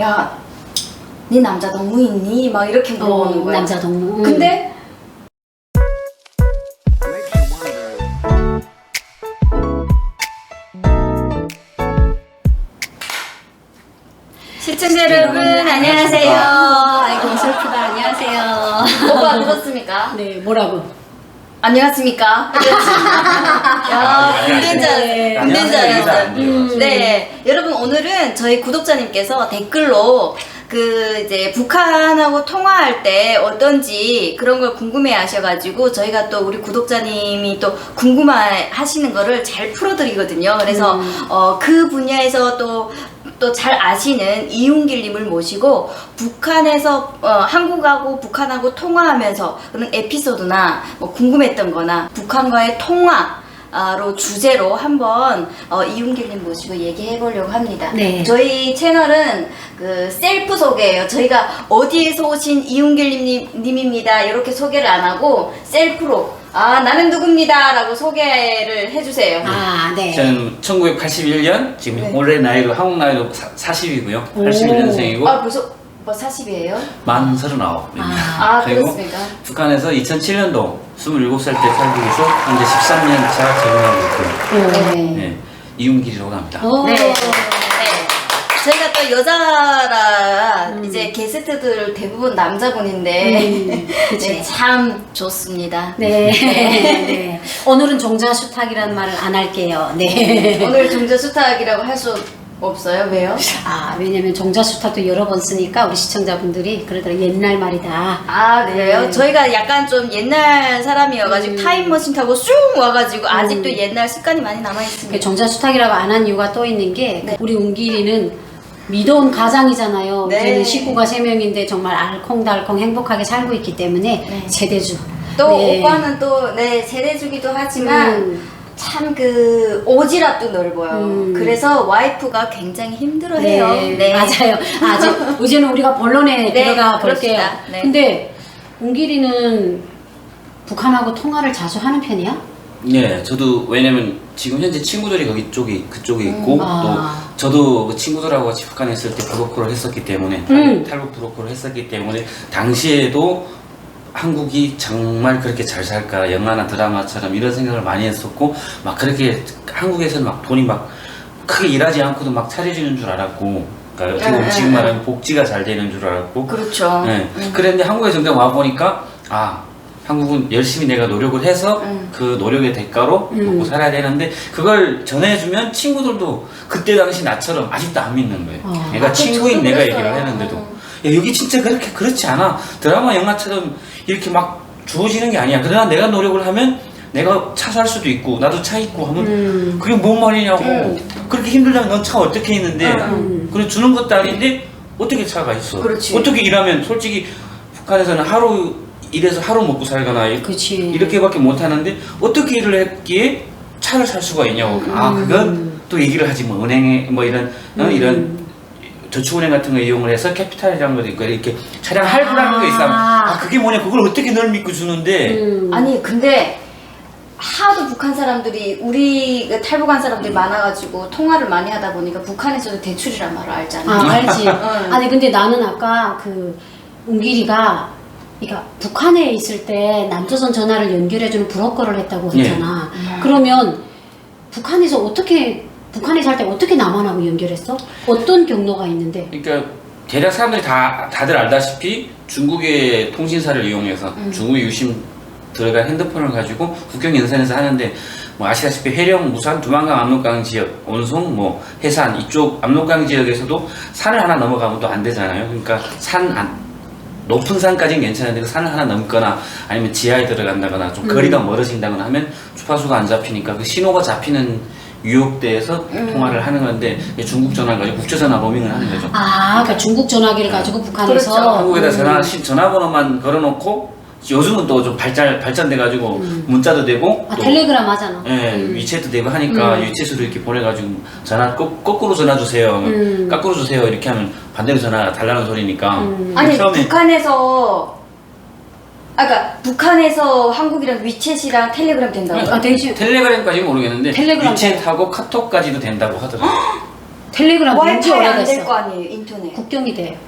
야, 네 남자 동무 있니? 막 이렇게 물어보는 어, 거야. 남자 동무. 음. 근데 시청자 여러분 안녕하세요. 아이고 슬프다. 안녕하세요. 오빠 들었습니까? 네, 뭐라고? 안녕하십니까? 야, 군대인 줄 네. 줄 안녕하세요. 알았어요. 음. 네, 여러분 오늘은 저희 구독자님께서 댓글로 그 이제 북한하고 통화할 때 어떤지 그런 걸 궁금해 하셔가지고 저희가 또 우리 구독자님이 또 궁금해 하시는 거를 잘 풀어드리거든요. 그래서 어, 그 분야에서 또 또 잘 아시는 이웅길님을 모시고 북한에서 어, 한국하고 북한하고 통화하면서 그런 에피소드나 뭐 궁금했던 거나 북한과의 통화 로 주제로 한번 어, 이웅길님 모시고 얘기해 보려고 합니다. 네. 저희 채널은 그 셀프 소개예요. 저희가 어디에서 오신 이웅길님 님입니다. 이렇게 소개를 안 하고 셀프로 아 나는 누굽니다라고 소개를 해주세요. 아, 네. 저는 1981년 지금 네. 올해 나이로 한국 나이로 40이고요. 오. 81년생이고 아 벌써 뭐 40이에요? 만 39입니다. 아. 아 그리고 그렇습니까? 북한에서 2007년도 27살 때 살고 계서 현재 13년 차 적응하고 있고요. 오. 네. 네, 이웅길이라고 합니다. 오. 네. 네. 저희가 또 여자라 음. 이제 게스트들 대부분 남자분인데 음. 네, 참 좋습니다. 네. 네. 오늘은 종자수탁이라는 말을 안 할게요. 네. 오늘 종자 수탁이라고 할 수 없어요. 왜요? 아, 왜냐면 종자수탁도 여러 번 쓰니까 우리 시청자분들이 그러더라 옛날 말이다. 아 그래요? 네. 저희가 약간 좀 옛날 사람이어가지고 음. 타임머신 타고 쑥 와가지고 아직도 음. 옛날 습관이 많이 그 남아있습니다. 정자수탁이라고 안 한 이유가 또 있는 게 네. 우리 운길이는 미도운 가장이잖아요. 네. 이제는 식구가 세 명인데 정말 알콩달콩 행복하게 살고 있기 때문에 네. 세대주. 또 네. 오빠는 또네 세대주기도 하지만 음. 참 그 오지랖도 넓어요. 음. 그래서 와이프가 굉장히 힘들어해요. 네, 맞아요. 아직 이제는 우리가 본론에 네, 들어가 볼게요. 그럽시다. 네. 근데 운길이는 북한하고 통화를 자주 하는 편이야? 네, 저도 왜냐면 지금 현재 친구들이 거기 쪽에 그쪽에 있고 음, 아. 또 저도 그 친구들하고 같이 북한에 있을 때 브로커를 했었기 때문에 음. 탈북 브로커를 했었기 때문에 당시에도 한국이 정말 그렇게 잘 살까 영화나 드라마처럼 이런 생각을 많이 했었고 막 그렇게 한국에서는 막 돈이 막 크게 일하지 않고도 막 차려지는 줄 알았고 그러니까 어떻게 보면 네, 지금 네, 말하면 복지가 잘 되는 줄 알았고 그렇죠. 네. 음. 그랬는데 한국에 정작 와 보니까 아 한국은 열심히 내가 노력을 해서 음. 그 노력의 대가로 음. 먹고 살아야 되는데 그걸 전해주면 친구들도 그때 당시 나처럼 아직도 안 믿는 거예요. 어. 내가 아, 친구인 내가 그랬어요. 얘기를 했는데도 음. 야, 여기 진짜 그렇게 그렇지 않아. 드라마 영화처럼 이렇게 막 주어지는 게 아니야. 그러나 내가 노력을 하면 내가 차 살 수도 있고 나도 차 있고 하면 음. 그게 뭔 말이냐고. 음. 그렇게 힘들다면 넌 차 어떻게 있는데 음. 그래 주는 것도 아닌데 어떻게 차가 있어? 그렇지. 어떻게 일하면 솔직히 북한에서는 하루 일해서 하루 먹고 살거나 이- 그치. 이렇게밖에 못 하는데 어떻게 일을 했기에 차를 살 수가 있냐고. 아 음. 그건 또 얘기를 하지 뭐 은행에 뭐 이런 어, 음. 이런 저축은행 같은 거 이용을 해서 캐피탈이라는 것도 있고 이렇게 차량 할부라는 게 있어. 아. 아 그게 뭐냐 그걸 어떻게 널 믿고 주는데 음. 아니 근데 하도 북한 사람들이 우리 그 탈북한 사람들이 많아가지고 통화를 많이 하다 보니까 북한에서도 대출이란 말을 알잖아. 아, 알지. 응. 아니, 근데 나는 아까 그, 운길이가, 그러니까 북한에 있을 때 남조선 전화를 연결해주는 브로커를 했다고 그랬잖아. 예. 그러면 북한에서 어떻게, 북한에 살 때 어떻게 남한하고 연결했어? 어떤 경로가 있는데? 그러니까 대략 사람들이 다 다들 알다시피 중국의 통신사를 이용해서 음. 중국의 유심 들어간 핸드폰을 가지고 국경 연산에서 하는데 뭐 아시다시피 해령, 무산, 두만강, 압록강 지역, 온송, 뭐 해산 이쪽 압록강 지역에서도 산을 하나 넘어가면 또 안 되잖아요. 그러니까 산 안, 높은 산까지는 괜찮은데 그 산을 하나 넘거나 아니면 지하에 들어간다거나 좀 거리가 멀어진다거나 하면 주파수가 안 잡히니까 그 신호가 잡히는 유역대에서 음. 통화를 하는 건데 중국 전화 가지고 국제 전화 로밍을 하는 거죠. 아, 그러니까 중국 전화기를 가지고 북한에서. 그렇죠. 한국에다 음. 전화 시- 전화번호만 걸어놓고 요즘은 또 좀 발전 발전돼가지고 문자도 되고 아, 또 텔레그램 하잖아. 예, 음. 위챗도 되고 하니까 음. 위챗으로 이렇게 보내가지고 전화 거, 거꾸로 전화 주세요, 음. 거꾸로 주세요 이렇게 하면 반대로 전화 달라는 소리니까 음. 아니 처음에 북한에서 아까 북한에서 한국이랑 위챗이랑 텔레그램 된다고요? 아, 되지. 텔레그램까지는 모르겠는데 텔레그램 위챗하고 카톡까지도 된다고 하더라고 요. 텔레그램 와이파이 안될 오래됐어. 거 아니에요 인터넷. 국경이 돼.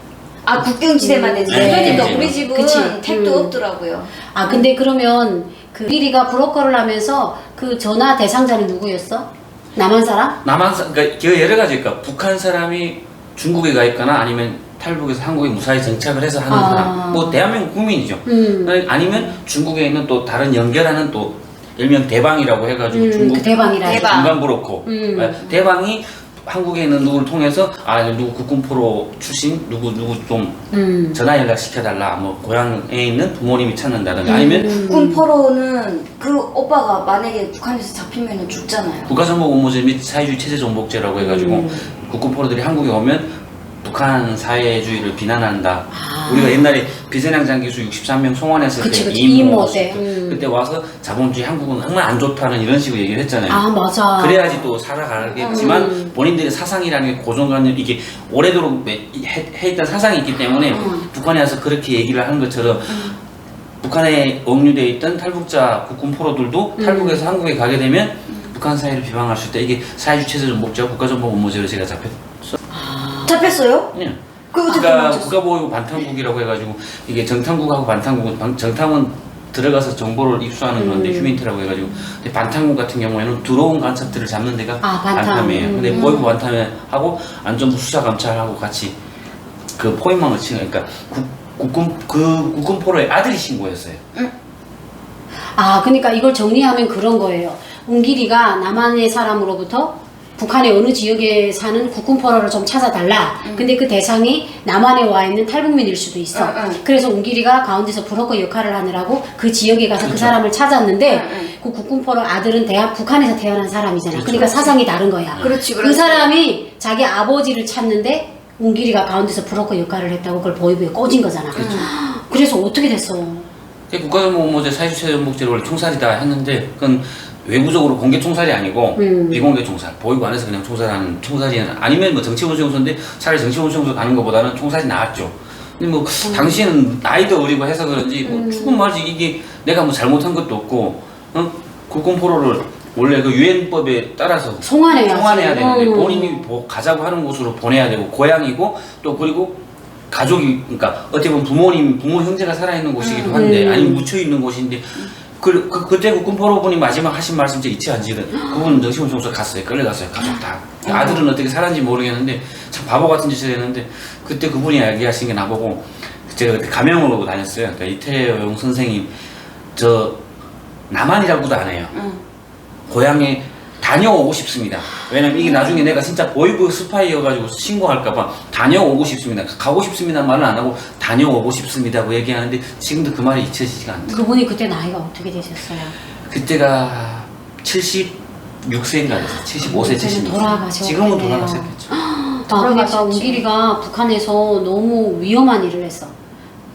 아 국경지대만 되지. 네. 인터넷도 네. 우리 집은 그치. 택도 음. 없더라고요. 아 근데 그러면 그 비리가 브로커를 하면서 그 전화 대상자는 누구였어? 남한 사람? 남한 사 그러니까 그 여러 가지 그러니까 북한 사람이 중국에 가 있거나 아니면 탈북에서 한국에 무사히 정착을 해서 하는 아. 사람 뭐 대한민국 국민이죠 음. 아니면 중국에 있는 또 다른 연결하는 또 일명 대방이라고 해가지고 음, 중국 그 대방이라. 대방. 중간 브로커 음. 네, 대방이 한국에 있는 누구를 통해서 아 누구 국군포로 출신 누구 누구 좀 음. 전화 연락 시켜달라 뭐 고향에 있는 부모님이 찾는다든가 음. 아니면 군포로는 그 오빠가 만약에 북한에서 잡히면 죽잖아요. 국가정보 업무제 및 사회주의 체제 정복제라고 해가지고 음. 국군포로들이 한국에 오면 북한 사회주의를 비난한다. 아. 우리가 옛날에 비선양장 기수 63명 송환했을 그치, 때 그치. 이모 이모 때. 때 음. 그때 와서 자본주의 한국은 정말 안 좋다는 이런 식으로 얘기를 했잖아요. 아 맞아. 그래야지 또 살아가겠지만 음. 본인들의 사상이라는 게 고정관념 이게 오래도록 해, 해 있던 사상이 있기 때문에 음. 북한에 와서 그렇게 얘기를 하는 것처럼 북한에 억류되어 있던 탈북자 국군 포로들도 음. 탈북해서 한국에 가게 되면 북한 사회를 비방할 수 있다. 이게 사회주의 체제 전복제와 국가정보 업무제로 제가 잡혔. 잡혔어요? 예. 그 어떻게 그러니까 맞췄어? 국가보호 반탄국이라고 해가지고 이게 정탐국하고 반탄국은 방- 정탐은 들어가서 정보를 입수하는 음. 건데 휴민트라고 해가지고 근데 반탄국 같은 경우에는 들어온 간첩들을 잡는 데가 아, 반탐. 반탐이에요. 근데 음. 보이부 반탐하고 안전부 수사 감찰하고 같이 그 포위망을 치는 그러니까 국, 국군 그 국군포로의 아들이 신고했어요. 아, 그러니까 이걸 정리하면 그런 거예요. 웅기리가 남한의 사람으로부터 북한의 어느 지역에 사는 국군포로를 좀 찾아달라. 근데 그 대상이 남한에 와 있는 탈북민일 수도 있어. 응, 응. 그래서 웅기리가 가운데서 브로커 역할을 하느라고 그 지역에 가서 그 그렇죠. 사람을 찾았는데 응, 응. 그 국군포로 아들은 대한 북한에서 태어난 사람이잖아. 그렇죠. 그러니까 사상이 다른 거야. 그렇지, 그 그렇지. 사람이 자기 아버지를 찾는데 웅기리가 가운데서 브로커 역할을 했다고 그걸 보이부에 꽂은 거잖아. 그래서 어떻게 됐어? 그 국가정보업무제 사회주체 전복제를 원래 총살이다 했는데 그건 외부적으로 공개 총살이 아니고 음. 비공개 총살 보이고 안에서 그냥 총살하는 총살이 아니면 뭐 정치원수 용소인데 차라리 정치원수 용소 가는 것보다는 총살이 나았죠. 근데 뭐 음. 당시에는 나이도 어리고 해서 그런지 뭐 죽은 말지 이게 내가 뭐 잘못한 것도 없고 어? 국공포로를 원래 그 유엔법에 따라서 송환해야지. 송환해야 되는데 음. 본인이 뭐 가자고 하는 곳으로 보내야 되고 고향이고 또 그리고 가족이 그러니까 어떻게 보면 부모님 부모 형제가 살아있는 곳이기도 한데 음. 아니면 묻혀 있는 곳인데 그, 그 그때 국군포로 분이 마지막 하신 말씀 제 잊지 않지는 그분은 정신원 총수 갔어요. 끌려갔어요. 가족 다. 음. 아들은 어떻게 살았는지 모르겠는데 참 바보 같은 짓을 했는데 그때 그분이 얘기하신 게 나보고 제가 그때 가명으로 다녔어요. 그러니까 이태용 선생님 저 남한이라고도 안 해요. 응. 고향에 다녀오고 싶습니다. 왜냐면 이게 나중에 내가 진짜 보이브 스파이여가지고 신고할까봐 다녀오고 싶습니다. 가고 싶습니다 말은 안 하고 다녀오고 싶습니다고 얘기하는데 지금도 그 말이 잊혀지지가 않다. 그분이 그때 나이가 어떻게 되셨어요? 그때가 76세인가 됐어요. 75세, 그때는 76세. 돌아가셨겠네요. 지금은 돌아가셨겠죠. 아, 그러니까. 웅기리가 북한에서 너무 위험한 일을 했어.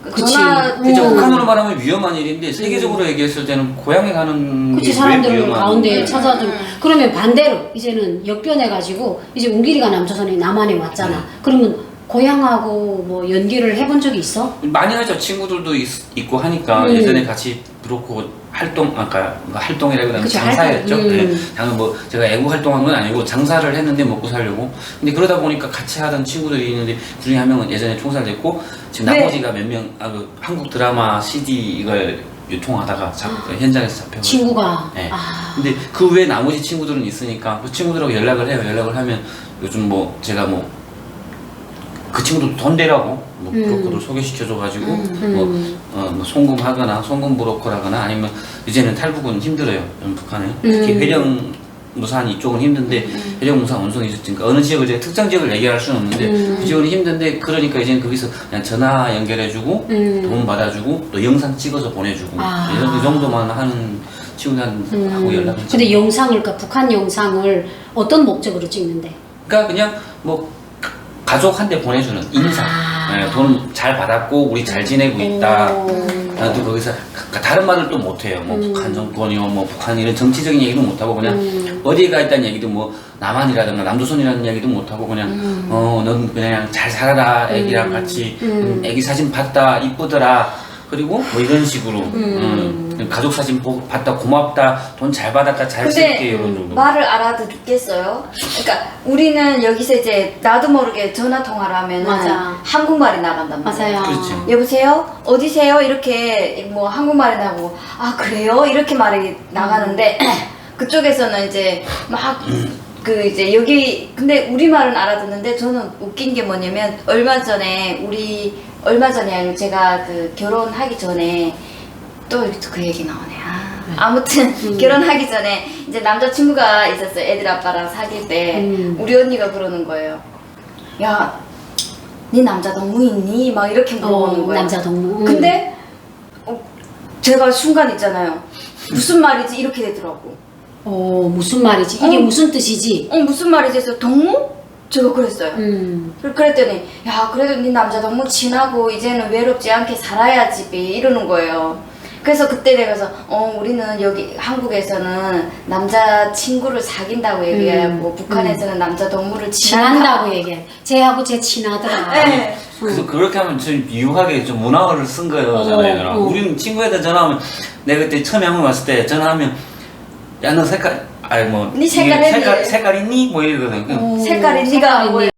그치. 전화 그죠? 음. 북한으로 말하면 위험한 일인데 세계적으로 얘기했을 때는 고향에 가는 그치 사람들을 가운데? 찾아주고 음. 그러면 반대로 이제는 역변해가지고 이제 웅기리가 남조선에 남한에 왔잖아. 네. 그러면 고향하고 뭐 연기를 해본 적이 있어? 많이 하죠. 친구들도 있, 고 하니까 음. 예전에 같이 브로커 활동 아까 뭐 활동이라기보다는 장사였죠. 활동. 음. 네. 뭐 제가 애국 활동한 건 아니고 장사를 했는데 먹고 살려고. 근데 그러다 보니까 같이 하던 친구들이 있는데 그 중에 한 명은 예전에 총살됐고 지금 네. 나머지가 몇 명 아, 그 한국 드라마 CD 이걸 유통하다가 잡, 그 현장에서 잡혀가지고. 친구가. 네. 아. 근데 그 외에 나머지 친구들은 있으니까 그 친구들하고 연락을 해요. 연락을 하면 요즘 뭐 제가 뭐 그 친구도 돈 대라고 뭐 음. 브로커를 소개시켜줘가지고 음. 뭐, 어, 뭐 송금하거나 송금 브로커라거나 아니면 이제는 탈북은 힘들어요. 음, 북한에 특히 음. 회령 무산 이쪽은 힘든데 회령 무산 원성이 있으니까 어느 지역을 제가 특정 지역을 얘기할 수는 없는데 음. 그 지역은 힘든데 그러니까 이제는 거기서 그냥 전화 연결해주고 음. 돈 받아주고 또 영상 찍어서 보내주고 아. 이런 이 정도만 하는 친구들하고 음. 연락을 근데. 영상을 그러니까 북한 영상을 어떤 목적으로 찍는데? 그러니까 그냥 뭐 가- 가족한테 보내주는 인사. 아. 네, 돈잘 받았고 우리 잘 지내고 있다. 오. 아, 또 거기서 가- 다른 말을 또 못해요. 뭐 음. 북한 정권이요, 뭐 북한 이런 정치적인 얘기도 못하고 그냥 음. 어디에 가 있다는 얘기도 뭐 남한이라든가 남조선이라는 얘기도 못하고 그냥 음. 어, 넌 그냥 잘 살아라, 애기랑 같이 음. 음, 애기 사진 봤다, 이쁘더라. 그리고 뭐 이런 식으로 음. 가족 사진 보고 봤다 고맙다 돈 잘 받았다 잘 근데 쓸게 이런 정도. 말을 알아듣겠어요? 그러니까 우리는 여기서 이제 나도 모르게 전화 통화를 하면은 맞아. 한국말이 나간단 말이에요. 맞아요. 그렇죠. 여보세요? 어디세요? 이렇게 뭐 한국말이 나고 아 그래요? 이렇게 말이 나가는데 그쪽에서는 이제 막 그 이제 여기 근데 우리 말은 알아듣는데 저는 웃긴 게 뭐냐면 얼마 전에 우리 얼마 전에 아니고 제가 그 결혼하기 전에 또 그 얘기 나오네. 아, 아무튼 결혼하기 전에 이제 남자친구가 있었어요. 애들 아빠랑 사귈 때 음. 우리 언니가 그러는 거예요. 야, 네 남자 동무 있니? 막 이렇게 물어보는 어, 거예요. 남자 동무. 음. 근데 어, 제가 순간 있잖아요. 무슨 말이지 이렇게 되더라고. 어, 무슨 말이지? 이게 어. 무슨 뜻이지? 어 무슨 말이지 해서 동무? 제가 그랬어요. 음. 그- 그랬더니 야 그래도 네 남자 너무 친하고 이제는 외롭지 않게 살아야지 비 이러는 거예요. 그래서 그때 내가서 어 우리는 여기 한국에서는 남자 친구를 사귄다고 얘기하고 음, 북한에서는 남자 동물을 친한다고. 친한다고 얘기해. 쟤하고 쟤 친하더라. 네. 그래서 그렇게 하면 좀 유하게 좀 문화어를 쓴 거잖아요. 어, 어. 우리는 친구애들 전화하면 내가 그때 처음에 한국 왔을 때 전화하면 야 너 색깔 아니 뭐 네 색깔 이게 색깔 했니? 색깔 있니 뭐 이러거든. 그 어, 색깔이 네가 색깔이 뭐